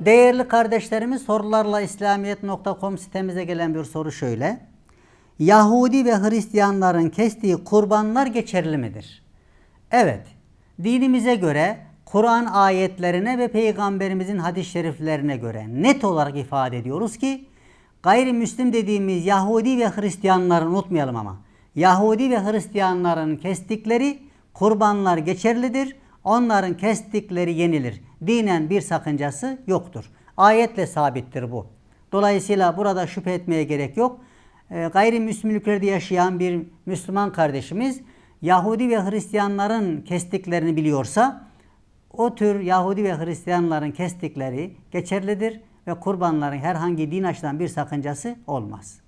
Değerli kardeşlerimiz sorularla İslamiyet.com sitemize gelen bir soru şöyle. Yahudi ve Hristiyanların kestiği kurbanlar geçerli midir? Evet. Dinimize göre Kur'an ayetlerine ve peygamberimizin hadis-i şeriflerine göre net olarak ifade ediyoruz ki gayrimüslim dediğimiz Yahudi ve Hristiyanları unutmayalım ama Yahudi ve Hristiyanların kestikleri kurbanlar geçerlidir. Onların kestikleri yenilir. Dinen bir sakıncası yoktur. Ayetle sabittir bu. Dolayısıyla burada şüphe etmeye gerek yok. E, gayrimüslim ülkelerde yaşayan bir Müslüman kardeşimiz Yahudi ve Hristiyanların kestiklerini biliyorsa o tür Yahudi ve Hristiyanların kestikleri geçerlidir ve kurbanların herhangi din açıdan bir sakıncası olmaz.